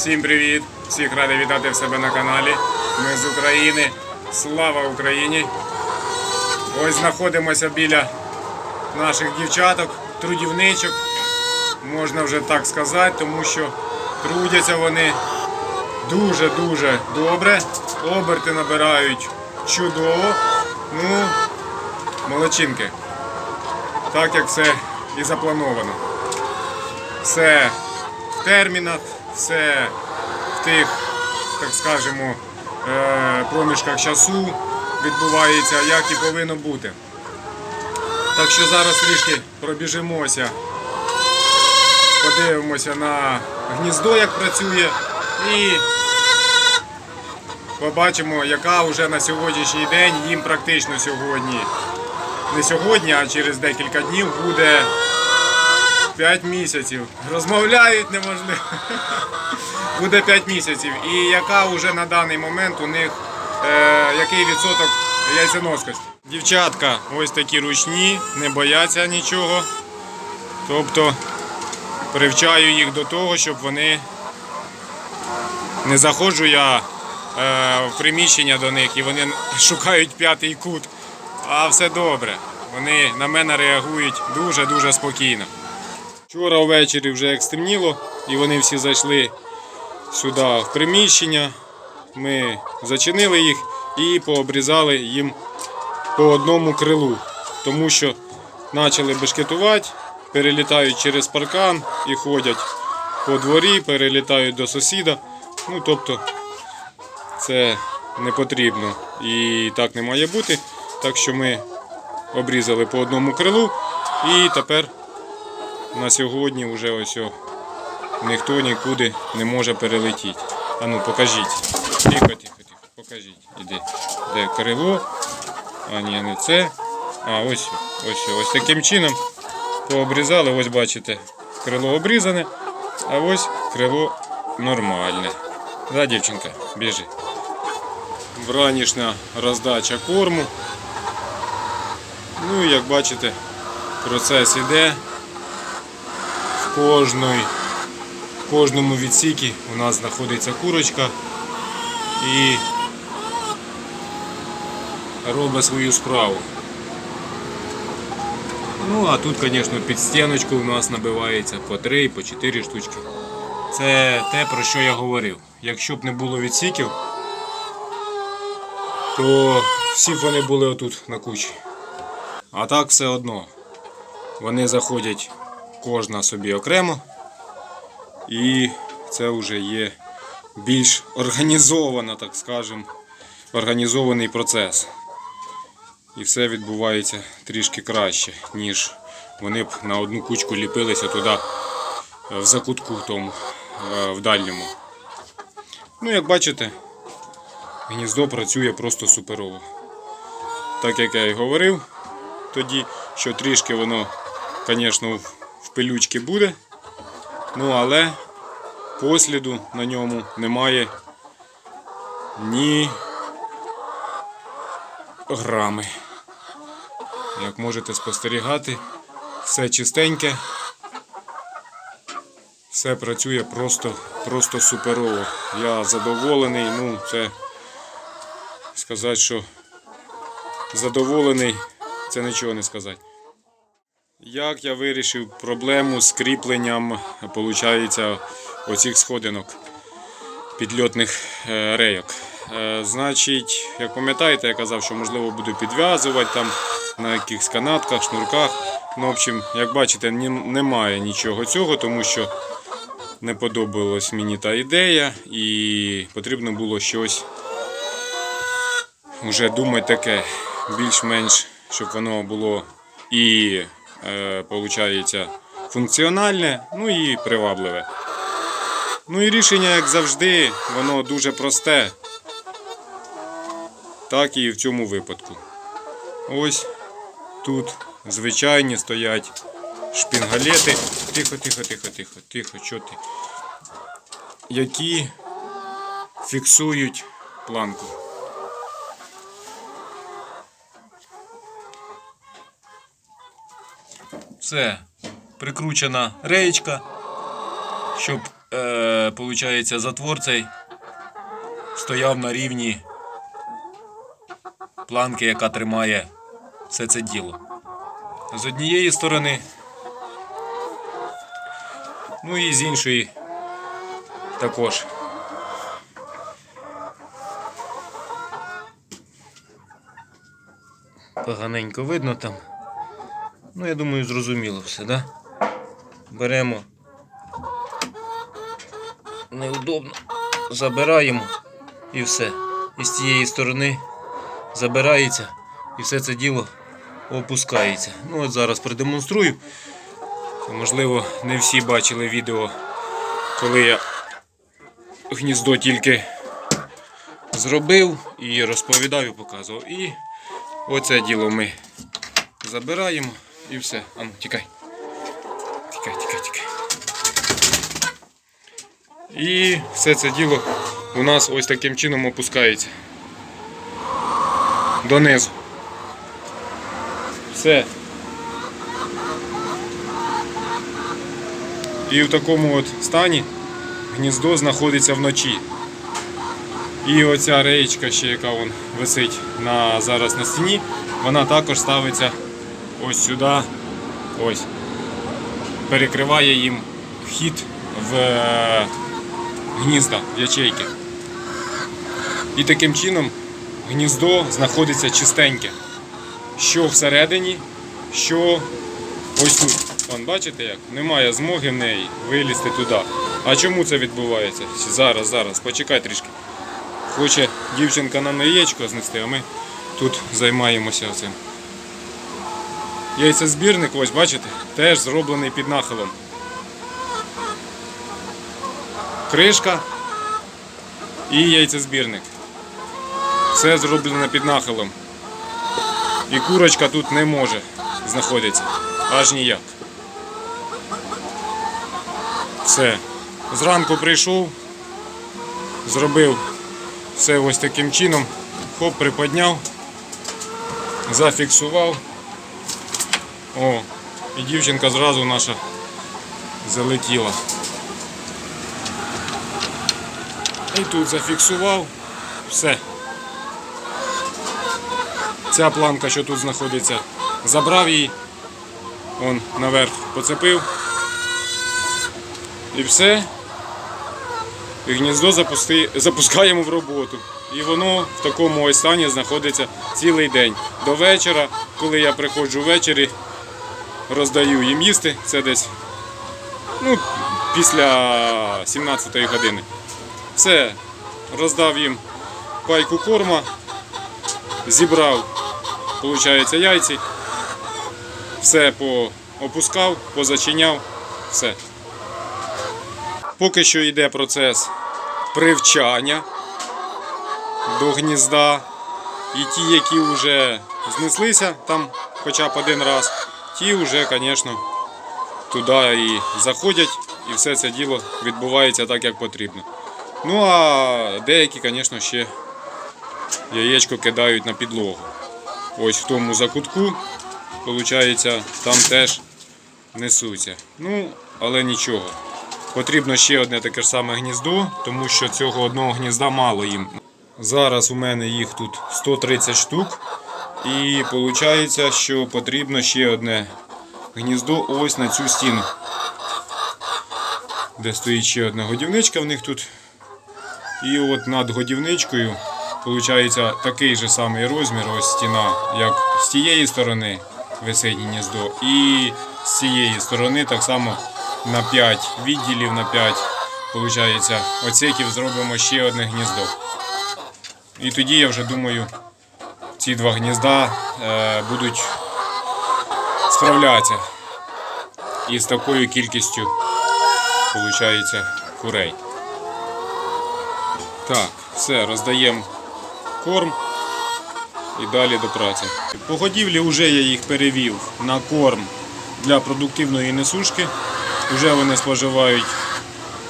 Всім привіт! Всіх радий вітати в себе на каналі. Ми з України. Слава Україні! Ось знаходимося біля наших дівчаток, трудівничок. Можна вже так сказати, тому що трудяться вони дуже-дуже добре. Оберти набирають чудово. Ну, молодчинки. Так як все і заплановано. Все в термінах, все в тих, так скажемо, е, проміжках часу відбувається, як і повинно бути. Так що зараз трішки пробіжимося, подивимося на гніздо, як працює, і побачимо, яка вже на сьогоднішній день їм практично сьогодні. Не сьогодні, а через декілька днів буде 5 місяців. Розмовляють неможливо. Буде 5 місяців. І яка вже на даний момент у них е, який відсоток яйценоскості? Дівчатка ось такі ручні, не бояться нічого. Тобто привчаю їх до того, щоб вони не заходжу я е, в приміщення до них і вони шукають п'ятий кут. А все добре. Вони на мене реагують дуже-дуже спокійно. Вчора ввечері вже як стемніло, і вони всі зайшли сюди в приміщення. Ми зачинили їх і пообрізали їм по одному крилу, тому що почали бешкетувати, перелітають через паркан і ходять по дворі, перелітають до сусіда. Ну, тобто, це не потрібно і так не має бути. Так що ми обрізали по одному крилу і тепер на сьогодні вже ось ніхто нікуди не може перелетіти. А ну покажіть. Тихо, тихо, тихо. Покажіть. Іди. Де крило? А ні, не це. А ось, ось, ось таким чином пообрізали. Ось бачите, крило обрізане, а ось крило нормальне. Да, дівчинка, біжи. Вранішня роздача корму. Ну і як бачите, процес іде. Кожної, в кожному відсікі у нас знаходиться курочка і робить свою справу. Ну, а тут, звісно, під стіночку у нас набивається по 3, по 4 штучки. Це те, про що я говорив. Якщо б не було відсіків, то всі б вони були отут на кучі. А так все одно. Вони заходять кожна собі окремо. І це вже є більш організовано, так скажемо, організований процес. І все відбувається трішки краще, ніж вони б на одну кучку ліпилися туди в закутку тому, е, в дальньому. Ну, як бачите, гніздо працює просто суперово. Так як я і говорив тоді, що трішки воно, звісно, в- пилючки буде. Ну, але посліду на ньому немає ні грами. Як можете спостерігати, все чистеньке, все працює просто, просто суперово. Я задоволений, ну це сказати, що задоволений, це нічого не сказати. Як я вирішив проблему з кріпленням, оцих сходинок підльотних е, рейок. Е, Значить, як пам'ятаєте, я казав, що можливо буду підв'язувати там на якихось канатках, шнурках. Ну, в общем, як бачите, немає нічого цього, тому що не подобалась мені та ідея, і потрібно було щось вже думати таке, більш-менш, щоб воно було і, получається, функціональне, ну і привабливе. Ну і рішення, як завжди, воно дуже просте. Так і в цьому випадку. Ось тут звичайні стоять шпінгалети. Тихо, тихо, тихо, тихо, тихо, що ти? Які фіксують планку. Все, прикручена реєчка, щоб е, получається, затвор цей стояв на рівні планки, яка тримає все це діло. З однієї сторони, ну і з іншої також. Поганенько видно там. Ну, я думаю, зрозуміло все, да? Беремо. Неудобно. Забираємо і все. І з цієї сторони забирається і все це діло опускається. Ну от зараз продемонструю. Можливо, не всі бачили відео, коли я гніздо тільки зробив і розповідав і показував. І оце діло ми забираємо і все. Ану, тікай. Тікай, тікай, тікай. І все це діло у нас ось таким чином опускається. Донизу. Все. І в такому от стані гніздо знаходиться вночі. І оця реєчка ще, яка висить на, зараз на стіні, вона також ставиться ось сюди. Ось. Перекриває їм вхід в е, гнізда, в ячейки. І таким чином гніздо знаходиться чистеньке. Що всередині, що ось тут. Вон, бачите як? Немає змоги в неї вилізти туди. А чому це відбувається? Зараз, зараз, почекай трішки. Хоче дівчинка нам яєчко знести, а ми тут займаємося цим. Яйцезбірник, ось бачите, теж зроблений під нахилом. Кришка і яйцезбірник. Все зроблено під нахилом. І курочка тут не може знаходитися. Аж ніяк. Все. Зранку прийшов, зробив все ось таким чином. Хоп, приподняв, зафіксував. О, і дівчинка зразу наша залетіла. І тут зафіксував. Все. Ця планка, що тут знаходиться, забрав її, он наверх поцепив. І все. І гніздо запусти... запускаємо в роботу. І воно в такому ось стані знаходиться цілий день. До вечора, коли я приходжу ввечері, роздаю їм їсти. Це десь ну, після 17 години. Все, роздав їм пайку корма, зібрав, виходить, яйці, все опускав, позачиняв, все. Поки що йде процес привчання до гнізда. І ті, які вже знеслися там хоча б один раз, ті вже, звісно, туди і заходять, і все це діло відбувається так, як потрібно. Ну а деякі, звісно, ще яєчко кидають на підлогу. Ось в тому закутку, виходить, там теж несуться. Ну, але нічого. Потрібно ще одне таке ж саме гніздо, тому що цього одного гнізда мало їм. Зараз у мене їх тут 130 штук. І виходить, що потрібно ще одне гніздо ось на цю стіну. Де стоїть ще одна годівничка в них тут. І от над годівничкою виходить такий же самий розмір, ось стіна, як з тієї сторони висить гніздо, і з цієї сторони так само на 5 відділів на 5 виходить, оцеків зробимо ще одне гніздо. І тоді я вже думаю, ці два гнізда е, будуть справлятися із такою кількістю виходить, курей. Так, все, роздаємо корм і далі до праці. По годівлі вже я їх перевів на корм для продуктивної несушки. Вже вони споживають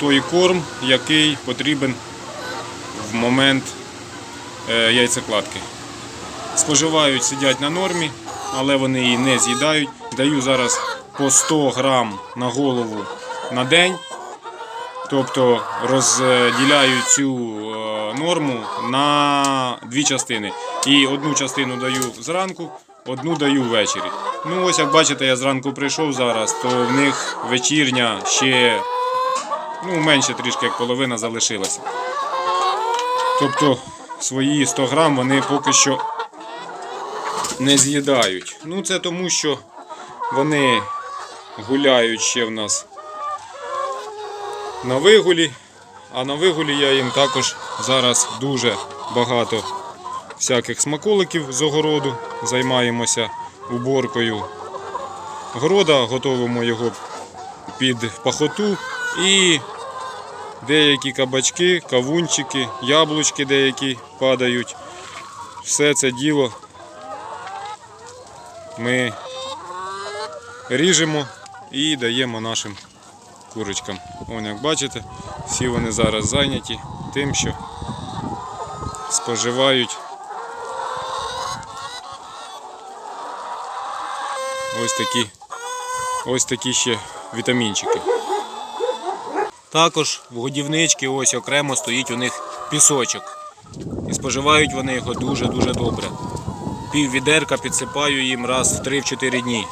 той корм, який потрібен в момент е, яйцекладки. Споживають, сидять на нормі, але вони її не з'їдають. Даю зараз по 100 грам на голову на день. Тобто розділяю цю е, норму на дві частини. І одну частину даю зранку, одну даю ввечері. Ну ось як бачите, я зранку прийшов зараз, то в них вечірня ще ну, менше трішки як половина залишилася. Тобто свої 100 грам вони поки що не з'їдають. Ну це тому, що вони гуляють ще в нас на вигулі. А на вигулі я їм також зараз дуже багато всяких смаколиків з огороду. Займаємося уборкою города, готуємо його під пахоту і деякі кабачки, кавунчики, яблучки деякі падають. Все це діло ми ріжемо і даємо нашим курочкам. Вон, як бачите, всі вони зараз зайняті тим, що споживають ось такі, ось такі ще вітамінчики. Також в годівничці ось окремо стоїть у них пісочок. І споживають вони його дуже-дуже добре. Пів відерка підсипаю їм раз в 3-4 дні.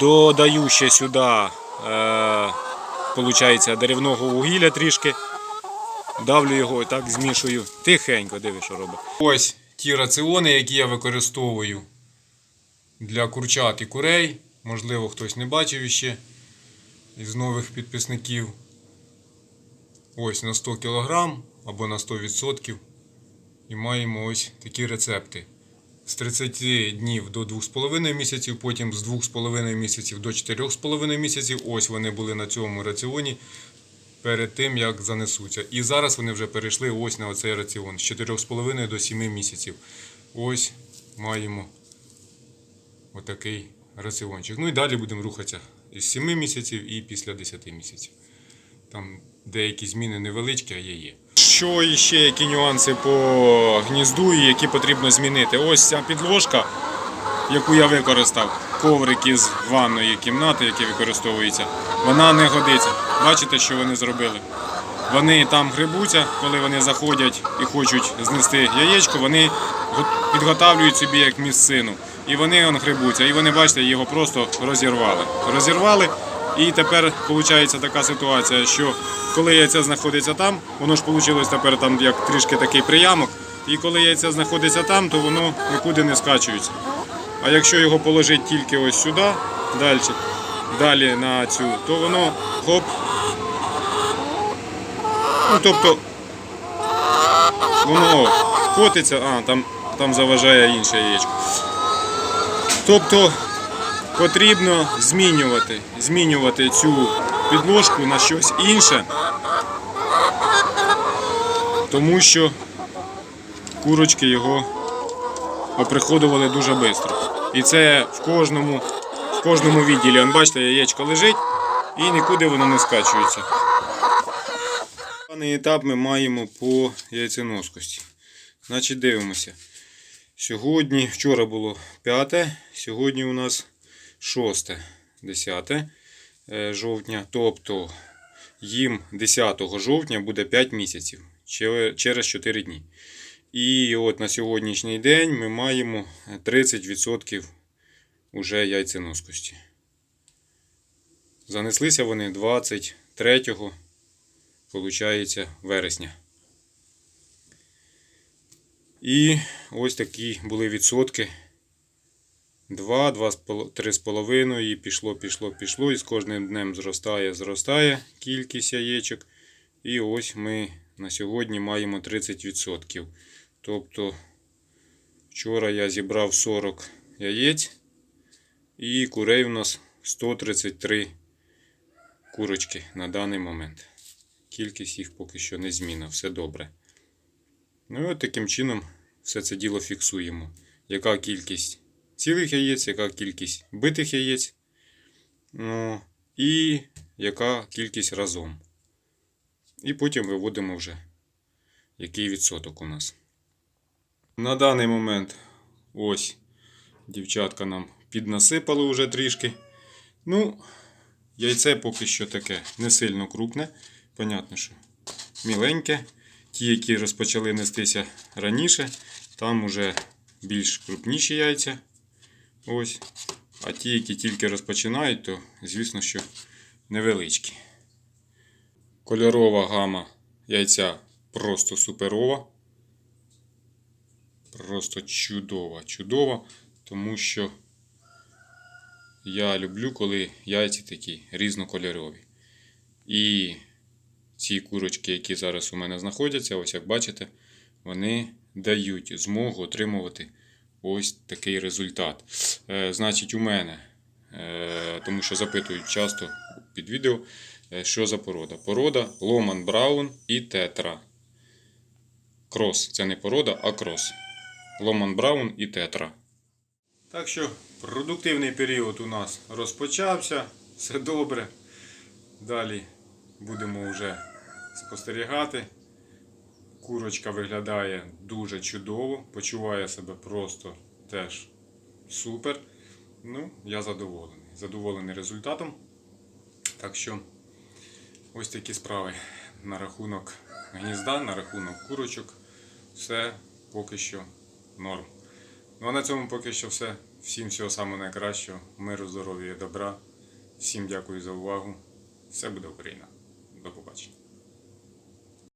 Додаю ще сюди е, деревного вугілля трішки. Давлю його і так змішую. Тихенько, диви, що робить. Ось ті раціони, які я використовую для курчат і курей. Можливо, хтось не бачив іще із нових підписників. Ось на 100 кг або на 100%. І маємо ось такі рецепти. З 30 днів до 2,5 місяців, потім з 2,5 місяців до 4,5 місяців. Ось вони були на цьому раціоні перед тим, як занесуться. І зараз вони вже перейшли ось на оцей раціон з 4,5 до 7 місяців. Ось маємо отакий раціончик. Ну і далі будемо рухатися із 7 місяців і після 10 місяців. Там деякі зміни невеличкі, а є є. Що іще, які нюанси по гнізду і які потрібно змінити? Ось ця підложка, яку я використав, коврик із ванної кімнати, який використовується, вона не годиться. Бачите, що вони зробили? Вони там грибуться, коли вони заходять і хочуть знести яєчко, вони підготавлюють собі як місцину. І вони он грибуться. І вони, бачите, його просто розірвали. Розірвали. І тепер виходить така ситуація, що коли яйце знаходиться там, воно ж вийшло тепер там як трішки такий приямок. І коли яйце знаходиться там, то воно нікуди не скачується. А якщо його положити тільки ось сюди, далі, далі на цю, то воно хоп. Ну, тобто воно котиться, а там, там заважає інше яєчко. Тобто потрібно змінювати, змінювати цю підложку на щось інше, тому що курочки його оприходували дуже швидко. І це в кожному, в кожному відділі. Он, бачите, яєчко лежить і нікуди воно не скачується. Даний етап ми маємо по яйценоскості. Значить, дивимося. Сьогодні, вчора було 5, сьогодні у нас 6, 10 е, жовтня. Тобто їм 10 жовтня буде 5 місяців через 4 дні. І от на сьогоднішній день ми маємо 30% уже яйценоскості. Занеслися вони 23 получається вересня. І ось такі були відсотки. 2, 2, 3,5 і пішло, пішло, пішло. І з кожним днем зростає, зростає кількість яєчок. І ось ми на сьогодні маємо 30%. Тобто вчора я зібрав 40 яєць і курей у нас 133 курочки на даний момент. Кількість їх поки що не зміна, все добре. Ну і от таким чином все це діло фіксуємо. Яка кількість цілих яєць, яка кількість битих яєць, ну, і яка кількість разом. І потім виводимо вже, який відсоток у нас. На даний момент ось дівчатка нам піднасипали вже трішки. Ну, яйце поки що таке не сильно крупне понятно, що міленьке. Ті, які розпочали нестися раніше, там уже більш крупніші яйця. Ось. А ті, які тільки розпочинають, то звісно, що невеличкі. Кольорова гама яйця просто суперова. Просто чудова, чудова, тому що я люблю, коли яйці такі різнокольорові. І ці курочки, які зараз у мене знаходяться, ось як бачите, вони дають змогу отримувати ось такий результат. Е, значить, у мене, е, тому що запитують часто під відео, е, що за порода. Порода Ломан Браун і Тетра. Крос. Це не порода, а крос. Ломан Браун і Тетра. Так що продуктивний період у нас розпочався. Все добре. Далі будемо вже спостерігати. Курочка виглядає дуже чудово, почуває себе просто теж супер. Ну, я задоволений. Задоволений результатом. Так що ось такі справи на рахунок гнізда, на рахунок курочок. Все поки що норм. Ну а на цьому поки що все. Всім всього самого найкращого. Миру, здоров'я і добра. Всім дякую за увагу. Все буде Україна. До побачення.